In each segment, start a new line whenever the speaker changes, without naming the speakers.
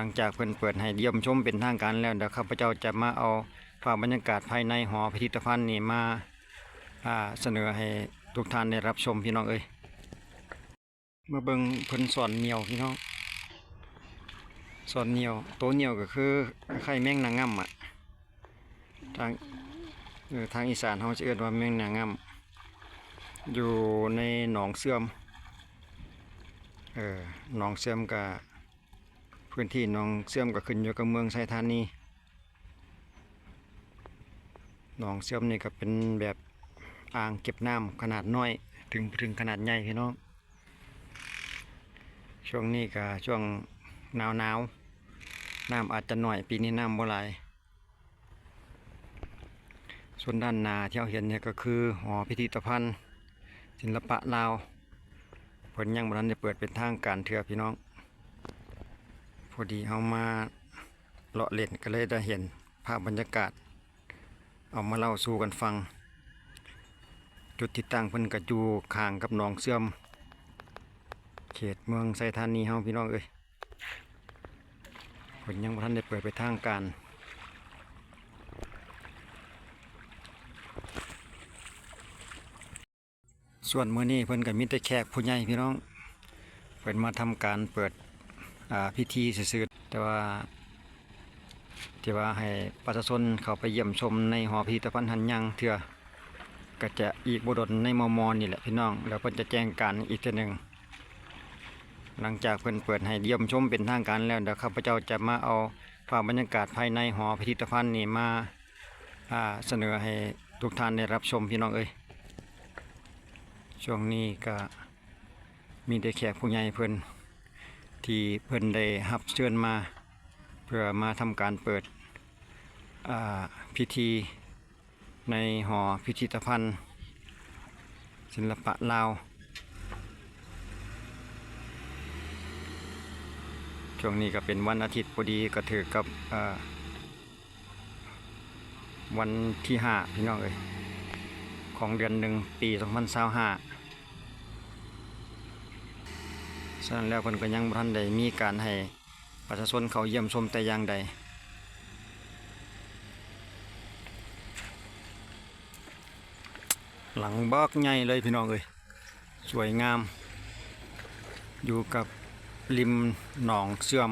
หลังจากเพิ่นเปิดให้เยี่ยมชมเป็นทางการแล้วเดี๋ยวข้าพเจ้าจะมาเอาภาพบรรยากาศภายในหอพิพิธภัณฑ์นี่มาเสนอให้ทุกท่านได้รับชมพี่น้องเอ้ยมาเบิ่งเพิ่นสอนเหนียวพี่น้องสอนเหนียวตัวเหนียวก็คือไข่แมงนางงำอะทางทางอีสานเขาจะเรียกว่าแมงนางงำอยู่ในหนองเสื่อมเออหนองเสื่อมกับ พื้นที่หนองเสื่อมก็ขึ้นอยู่กับเมืองไซธานีหนองเสื่อมนี่ก็เป็นแบบอ่างเก็บน้ำขนาดน้อยถึงถึงขนาดใหญ่พี่น้องช่วงนี้ก็ช่วงหนาวหนาวน้ำอาจจะหน่อยปีนี้น้ำบ่ไหลส่วนด้านนาที่เราเห็นเนี่ยก็คือหอพิพิธภัณฑ์ศิลปะลาวเพิ่นยังบ่ทันได้เปิดเป็นทางการเทื่อพี่น้อง พอดีเอามาเลาะเล่นก็เลยได้เห็นภาพบรรยากาศ เอามาเล่าสู่กันฟัง จุดที่ตั้งเพิ่นก็อยู่ข้างกับหนองเสื่อม เขตเมืองไซธานีเฮาพี่น้องเอ้ยเพิ่นยังบ่ทันได้เปิดไปทางการส่วนมื้อนี้เพิ่นก็มีแต่แขกผู้ใหญ่พี่น้อง เพิ่นมาทำการเปิด พิธีซื่อแต่ว่า ที่ว่าให้ประชาชนเข้าไปเยี่ยมชมในหอพิพิธภัณฑ์หันยังเถื่อก็จะอีกบดลในมอมอนี่แหละพี่น้อง แล้วเพิ่นจะแจ้งการอีกทีหนึ่งหลังจากเพิ่นเปิดให้เยี่ยมชมเป็นทางการแล้วเดี๋ยวข้าพเจ้าจะมาเอาภาพบรรยากาศภายในหอพิพิธภัณฑ์นี่มาอ่าเสนอให้ทุกท่านได้รับชมพี่น้องเอ้ยช่วงนี้ก็มีแต่แขกผู้ใหญ่เพิ่น ที่เพิ่นได้รับเชิญมา เพื่อมาทำการเปิดพิธีในหอพิพิธภัณฑ์ ศิลปะลาวช่วงนี้ก็เป็นวันอาทิตย์พอดีก็ถือกับวันที่ห้าพี่น้องเอ้ยของเดือนหนึ่งปี 2025 ฉะนั้นแล้วเพิ่นก็ยังบ่ทันได้มีการให้ประชาชนเขาเยี่ยมชมแต่อย่างใดหลังบักใหญ่เลยพี่น้องเอ้ยสวยงาม อยู่กับริมหนองเสื่อม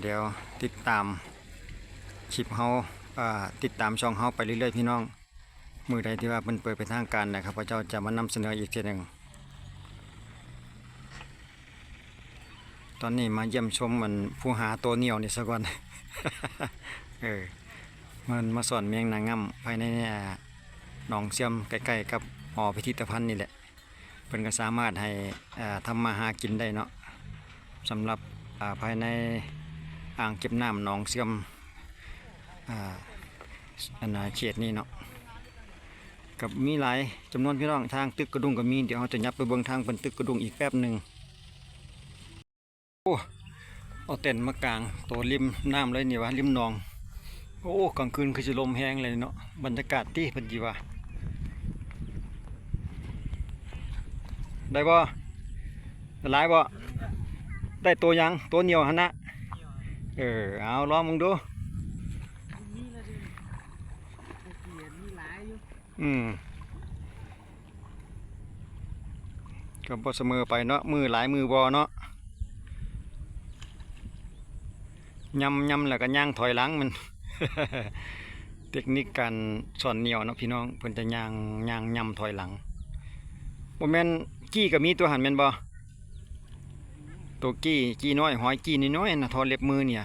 เดี๋ยวติดตามคลิปเฮาาติดตามช่องเฮาไปเรื่อยๆพี่น้อง มือใดที่ว่าเพิ่นเปิดเป็นทางการนะครับพระเจ้าจะมานำเสนออีกทีหนึ่ง ตอนนี้มาเยี่ยมชมมันผู้หาตัวเหนียวนี่ซะก่อนเออมันมาสอนเมียงนางงำภายในเนี่ยหนองเสียมใกล้ๆกับหอพิพิธภัณฑ์นี่แหละเพิ่นก็สามารถให้อ่าทำมาหากินได้เนาะสำหรับาภายในอ่างเก็บน้ำหนองเสียมอ่าอันเขตนี้เนาะกับมีหลายจำนวนพี่น้องทางตึกกระดุงก็มีเดี๋ยวเราจะยับไปเบิ่งทางเป็นตึกกระดุงอีกแป๊บหนึ่ง โอ้เอาเต็นท์มากลางตัวริมน้ำเลยนี่วะริมหนอง โอ้กลางคืนคือจะลมแห้งเลยเนาะบรรยากาศที่เป็นจีวะได้บ่หลายบ่ได้ตัวยังตัวเหนียวหันนะเออเอาลองมึงดู
นี่ละดิเขียนมีหลายอยู่
อืมก็บ่เสมอไปเนาะมือหลายมือบ่เนาะ ยำยำแล้วก็ย่างถอยหลังมัน เทคนิคการสอนเหนียวเนาะพี่น้องเพิ่นจะย่างย่างยำถอยหลังบ่แม่นกี้ก็มีตัวหันแม่นบ่ตัวกี้กี้น้อยหอยกี้น้อยๆนะทอเล็บมือเนี่ย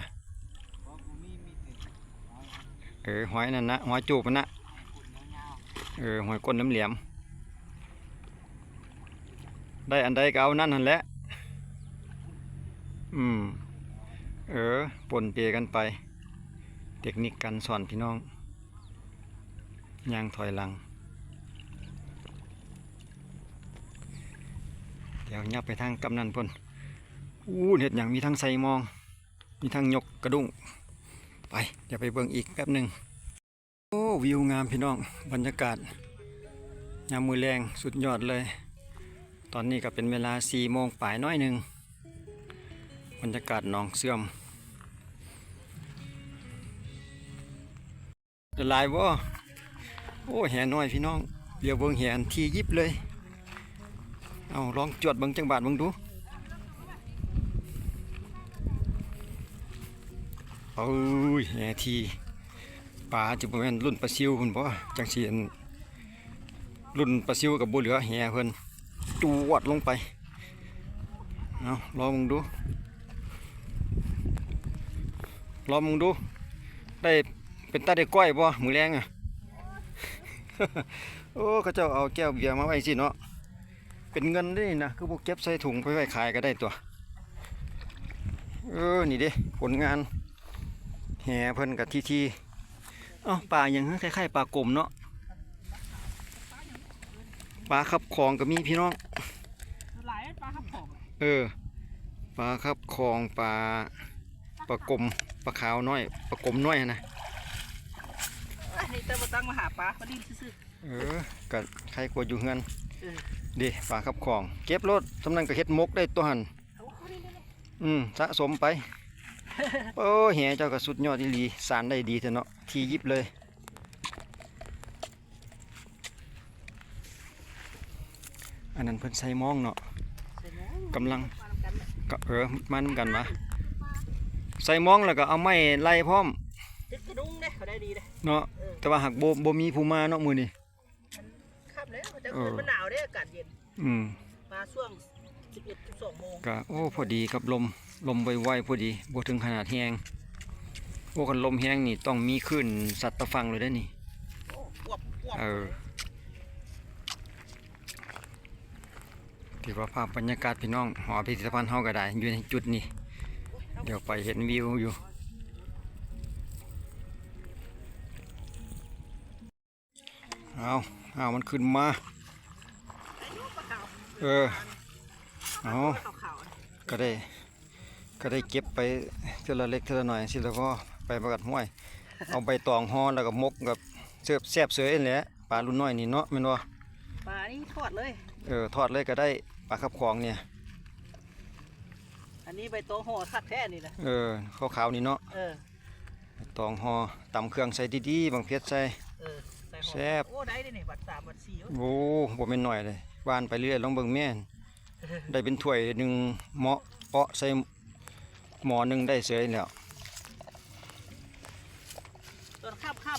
เอ
อหอยนั่นนะหอยจูบมันนะเออหอยก้นน้ำเหลี่ยม ได้อันใดก็เอานั่นหันแหละอืม เออปนเปกันไป เทคนิคการสอนพี่น้องยางถอยหลัง เดี๋ยวยับไปทางกำนันพ่นอู้เห็ดอย่างมีทั้งใส่มอง มีทั้งยกกระดุ้งไปเดี๋ยวไปเบิ่งอีกแป๊บหนึ่งโอ้วิวงามพี่น้องบรรยากาศยามมือแรงสุดยอดเลย ตอนนี้ก็เป็นเวลา4โมงป่ายน้อยหนึ่งบรรยากาศหนองเสื่อม ละลายบ่โอ้แห่น้อยพี่น้องเดี๋ยวเบิ่งแห่อันทียิบเลย เอาลองจวดเบิ่งจังบาทเบิ่งดูโอ้ยแห่ทีปลาจะบ่แม่นรุ่นปลาซิวพุ่นบ่จังสิอันรุ่นปลาซิวกับบ่เหลือแห่เพิ่นจวดลงไปเอาลองมึงดูลองมึงดูได้ เป็นตาได้ก้อยบ่มือแรงอะโอ้เขาเจ้าเอาแก้วเบียร์มาไว้สิเนาะเป็นเงินได้นี่นะคือพวกเก็บใส่ถุงไปไว้ขายก็ได้ตัวเออนี่เด้ผลงานแห่เพิ่นกับทีทีเอ้าปลาอย่างคล้ายๆปลากลมเนาะปลาขับคลองก็มีพี่น้อง
หลายปลาขับของ
เออปลาครับคลองปลาปลากลมปลาขาวน้อยปลากลมน้อยนะ
อันนี้ แต่มาตั้งมาหาปลาพอดีซื่อ
เออกัใครกลัวอยู่เฮือน
เออ
เดิปลาครับคลองเก็บรถสำนักก็เฮ็ดมกได้ตัวหัน
ๆเอาเข้านี่เลย
อืมสะสมไป โอ้แหเจ้าก็สุดยอดอีหลีสารได้ดีเถอะเนาะทียิบเลย อันนั้นเพิ่นใส่หมองเนาะ
ใส่หม้อกำ
ลัง
มาทำกันน่ะ
ก็เออมานำกันวะใส่หมองแล้วก็เอาไม้ไล่พร้อม
ตึกกระดุงเด้เขาได้ดีเด้
เนาะ
เออ
แต่ว่าหากบ่บ่มีผู้มาเนาะมื้อนี้
ครับแล้วแต่
เอ
คื
อ
นมันหนาวเด้อากาศเย็น
อืม
มาช่วง 11 12โมง
ก็โอ้พอดีกับลมลมไวๆพอดีบ่ถึงขนาดแฮงโอ้คันลมแฮงนี่ต้องมีคลื่นสัตว์ตะฟังเลยเด้อนี่
โอ้ควบควบ
เออ ถือว่าภาพบรรยากาศพี่น้องหอพิพิธภัณฑ์เฮาก็ได้อยู่ในจุดนี้ เดี๋ยวไปเห็นวิวอยู่ เอาเอามันขึ้นมา
อายุปลาขาว
เออ เอา
ปลาขาวๆนะ
ก็ได้ ก็ได้เก็บไปเท่าละเล็กเท่าละหน่อยสิแล้วก็ไปประกัดห้วย เอาใบตองห่อแล้วก็มกกับเสิร์ฟแซ่บเสยนี่แหละปลารุ่นน้อยนี่เนาะแม่นบ่
ปลานี่ทอดเลย
เออทอดเลยก็ได้ปลาขับของเนี่ย
อันนี้ใบโตห่อสักแท้นี่นะ
เออขาวๆนี่เนาะ
เออ
ตองห่อตำเครื่องใส่ดีๆบางเพชรใส่
เออใส่ห่อ
แซ่บ
โอ้ได้ดินี่บัตรสามบัตรสี่โอ้
โอ้บ่แม่นน้อยเลยว่านไปเรื่อยลองเบิ่งแม่นได้เป็นถ้วยหนึงเหมาะเปาะใส่หม้อหนึงได้เสยแล้ว
ตอนค่ำค่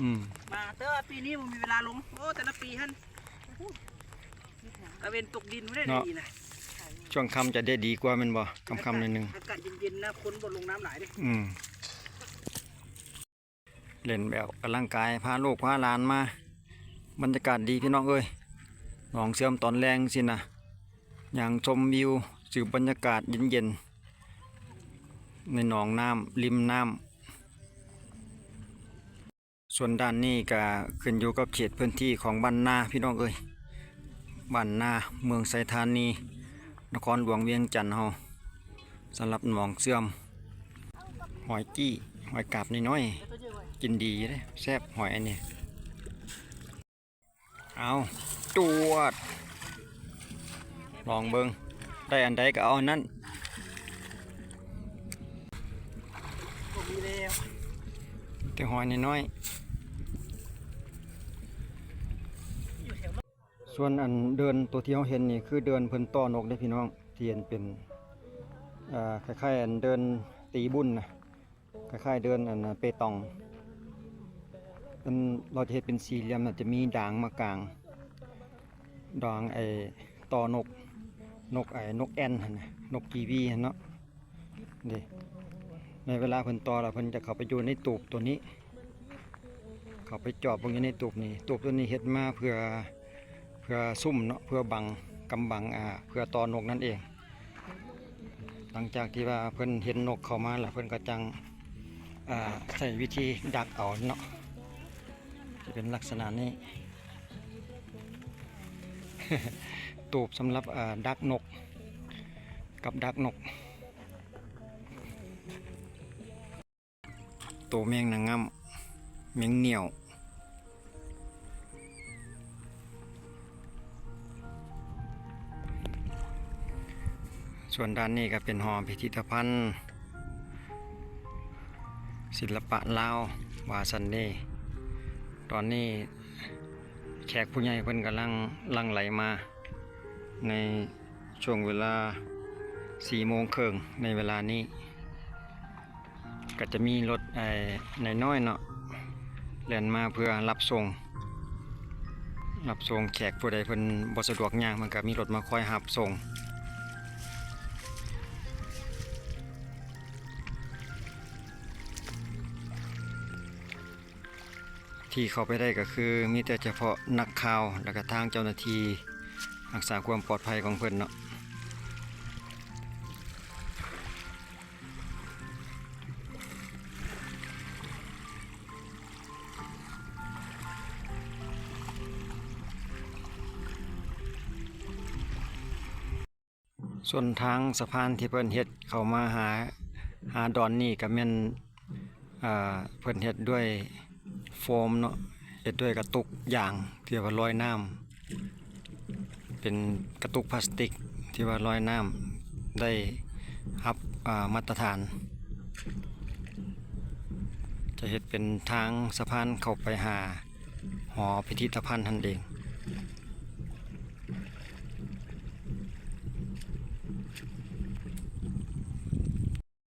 อืมำ
มาแต่ว่าปีนี้มันมีเวลาลง โอ้แต่ละปีฮั่นตะเวนตกดินไม่ได้ดีนะ
ช่วงค่ำจะได้ดีกว่าแม่นบ่ค่ำๆหนิดนึง
อากาศเย็นๆนะคนบนลงน้ำหลายเลย
อืม เล่นแบบกำลังกายพาลูกพาหลานมาบรรยากาศดีพี่น้องเอ้ยหนองเสื่อมตอนแรงสินะอย่างชมวิวสืบบรรยากาศเย็นๆในหนองน้ำริมน้ำส่วนด้านนี้ก็ขึ้นอยู่กับเขตพื้นที่ของบ้านนาพี่น้องเอ้ยบ้านนาเมืองไซธานี นครหลวงเวียงจันทน์เฮาสำหรับหนองเสื่อมหอยกี้หอยกาบน้อย
อไว้
ๆ กินดีเลยแซ่บหอยอันนี้เอาจวด ลองเบิงได้อันใดก็เอานนั้น
แต่
หอยน้อยส่วนอันเดินตัวที่เราเห็นนี่คือเดินเพิ่นต้อนกได้พี่น้องเที่เห็นเป็นอ่าคล้ายๆอันเดินตีบุญนะคล้ายๆเดินอันเปตอง เป็นเราจะเห็นเป็นสี่เหลี่ยมนะจะมีด่างมากลางด่างไอ้ต่อนก นกไอ้นกแอนนะนกกีวีหั่นเนาะนี่ในเวลาเพิ่นต่อแล้วเพิ่นจะเข้าไปอยู่ในตูบตัวนี้ เข้าไปจอบลงอยู่ในตูบนี่ตูบตัวนี้เฮ็ดมาเพื่อเพื่อซุ่มเนาะเพื่อบังกำบังอ่าเพื่อต่อนกนั่นเอง หลังจากที่ว่าเพิ่นเห็นนกเข้ามาแล้วเพิ่นก็จังอ่าใช้วิธีดักเอาเนาะ จะเป็นลักษณะนี้ ตูบสำหรับดักนก กับดักนก ตัวแมงนางงำแมงเหนียวส่วนด้านนี้ก็เป็นหอพิพิธภัณฑ์ ศิลปะลาววาซันเน่ ตอนนี้แขกผู้ใหญ่เพิ่นกำลังลังไหลมา ในช่วงเวลา4โมงครึ่งในเวลานี้ ก็จะมีรถไอ้ในน้อยเนาะเล่นมาเพื่อรับส่ง รับส่งแขกผู้ใดเพิ่นบ่สะดวกย่างมันก็มีรถมาคอยรับส่ง ที่เข้าไปได้ก็คือมีแต่เฉพาะนักข่าวแล้วก็ทางเจ้าหน้าที่รักษาความปลอดภัยของเพิ่อนเนาะส่วนทางสะพานที่เพิ่นเฮ็ดเข้ามาหาหาดอนนี่ก็แม่นเพิ่นเฮ็ดด้วย โฟมเนาะเอ็ดด้วยกระตุกยางที่ว่าลอยน้ำเป็นกระตุกพลาสติกที่ว่าลอยน้ำได้รับอ่ามาตรฐาน จะเห็ดเป็นทางสะพานเข้าไปหาหอพิพิธภัณฑ์ทันเอง